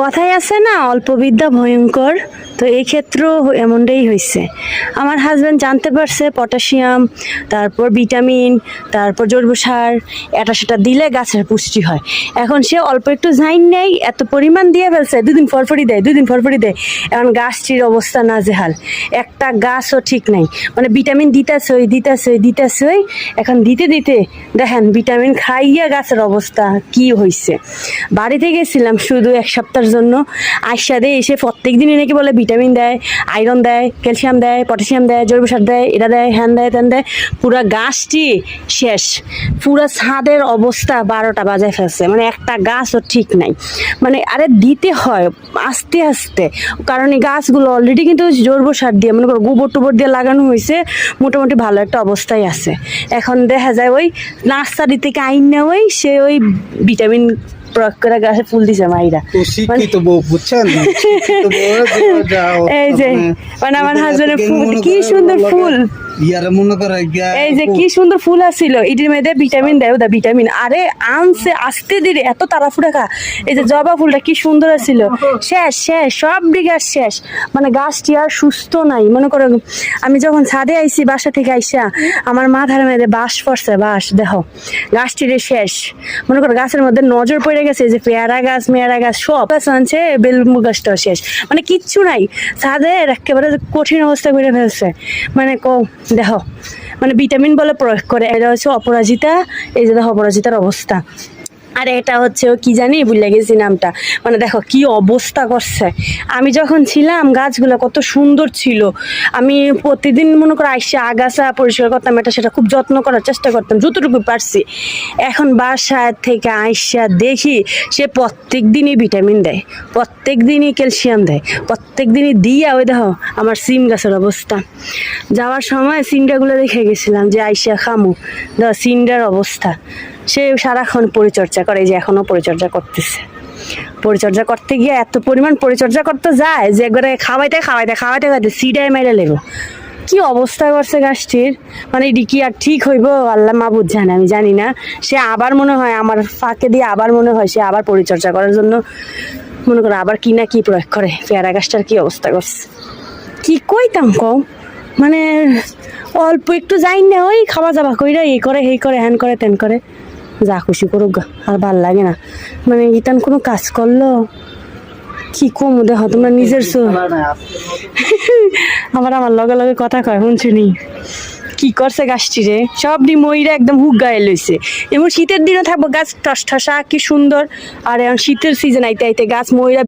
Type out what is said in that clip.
কথাই আছে না, অল্প বিদ্যা ভয়ঙ্কর। তো এই ক্ষেত্রেও এমনটাই হয়েছে আমার হাজব্যান্ড জানতে পারছে পটাশিয়াম তারপর ভিটামিন তারপর জৈব সার, এটা সেটা দিলে গাছের পুষ্টি হয়। এখন সে অল্প একটু জাইন নেই, এত পরিমাণ দিয়ে ফেলছে, দুদিন ফরফরি দেয়, দুদিন ফরফরি দেয়। এখন গাছটির অবস্থা নাজেহাল। একটা গাছও ঠিক নাই। মানে ভিটামিন দিতেছই দিতেছই দিতেছই। এখন দিতে দিতে দেখেন ভিটামিন খাইয়া গাছের অবস্থা কি হয়েছে বাড়িতে গেছিলাম শুধু এক সপ্তাহের জন্য। দিয়ে, এসে প্রত্যেক দিনই নাকি বলে ভিটামিন দেয়, আয়রন দেয়, ক্যালসিয়াম দেয়, পটাশিয়াম দেয়, জৈব সার দেয়, এটা দেয়, হ্যান দেয় ত্যান দেয়। পুরা গাছটি শেষ। পুরা ছাদের অবস্থা বারোটা বাজায় ফেলছে। মানে একটা গাছও ঠিক নাই। মানে আরে দিতে হয়, আস্তে আস্তে। কারণ এই গাছগুলো অলরেডি কিন্তু জৈব সার দিয়ে, মনে করো গোবর টোবর দিয়ে লাগানো হয়েছে, মোটামুটি ভালো একটা অবস্থায় আছে। এখন দেখা যায় ওই নার্সারি থেকে আইন না ওই সে ওই ভিটামিন প্রয়োগ করে গাছে ফুল দিছে মাইরা। এই যে, মানে আমার husband-এর ফুল, কি সুন্দর ফুল। ইয়ারে মনে করে এই যে কি সুন্দর ফুল আসছিল এটির মধ্যে ভিটামিন দেয় ওদা ভিটামিন। আরে আনছে আসতে দিলে এত তাড়াফুড়া খা। এই যে জবা ফুলটা কি সুন্দর আসছিল। শেষ শেষ সব দিকে শেষ। মানে গাছটি আর সুস্থ নাই। মনে করো আমি যখন ছাদে আইছি বাসা থেকে আইসা আমার মাথার মধ্যে বাস পড়ছে বাস দেখো গাছটির শেষ। মনে করো গাছের মধ্যে নজর পড়ে গেছে যে পেয়ারা গাছ মেয়ারা গাছ সব গাছ আনছে বেলমু গাছটাও শেষ। মানে কিচ্ছু নাই। ছাদের একেবারে কঠিন অবস্থা করে ফেলছে। মানে কো দেখো মানে ভিটামিন বলে প্রয়োগ করে এটা হচ্ছে অপরাজিতা এই যে অপরাজিতার অবস্থা। আর এটা হচ্ছে ও কি জানি ভুলে গেছি নামটা। মানে দেখো কি অবস্থা করছে। আমি যখন ছিলাম, গাছগুলো কত সুন্দর ছিল। আমি প্রতিদিন মনে করো আইসা আগাছা পরিষ্কার করতাম, এটা সেটা খুব যত্ন করার চেষ্টা করতাম, যতটুকু পারছি। এখন বাসায় থেকে আইসা দেখি, সে প্রত্যেক দিনই ভিটামিন দেয়, প্রত্যেক দিনই ক্যালসিয়াম দেয়, প্রত্যেক দিনই দিয়া ওই দেখো আমার সিম গাছের অবস্থা। যাওয়ার সময় সিমডাগুলো দেখে গেছিলাম যে আইসা খামু। দেখো সিমডার অবস্থা। সে সারাক্ষণ পরিচর্যা করে যে এখনও পরিচর্যা করতেছে। পরিচর্যা করতে গিয়ে এত পরিমাণ পরিচর্যা করতে যায় যে একবারে খাওয়াইতে খাওয়াইতে খাওয়াইতে খাওয়াইতে সিডায় মেরে লেব। কি অবস্থা করছে গাছটির? মানে এটি কি আর ঠিক হইব? আল্লাহ মাবুদ জানে, আমি জানি না। সে আবার মনে হয় আমার ফাঁকে দিয়ে আবার মনে হয় সে আবার পরিচর্যা করার জন্য মনে করো আবার কি না কি প্রয়োগ করে। পেয়ারা গাছটার কি অবস্থা করছে? কি কইতাম কও? মানে অল্প একটু যাই না, ওই খাওয়া যাওয়া কইরা এই করে এই করে হ্যান করে, তেন করে। যা খুশি করুক আর ভালো লাগে না। মানে ইতান কোনো কাজ করল? কি কম দেহ তোমরা নিজের আমার আমার লগে লগে কথা কয় শুনছুনি কি করছে গাছটি রে? সব ডি ময়রা একদম হুক গায়ে লইছে। এমন শীতের দিনও থাকব, গাছ ঠস ঠসা কি সুন্দর। আর এখন শীতের সিজন আইতে আইতে গাছ ময়রা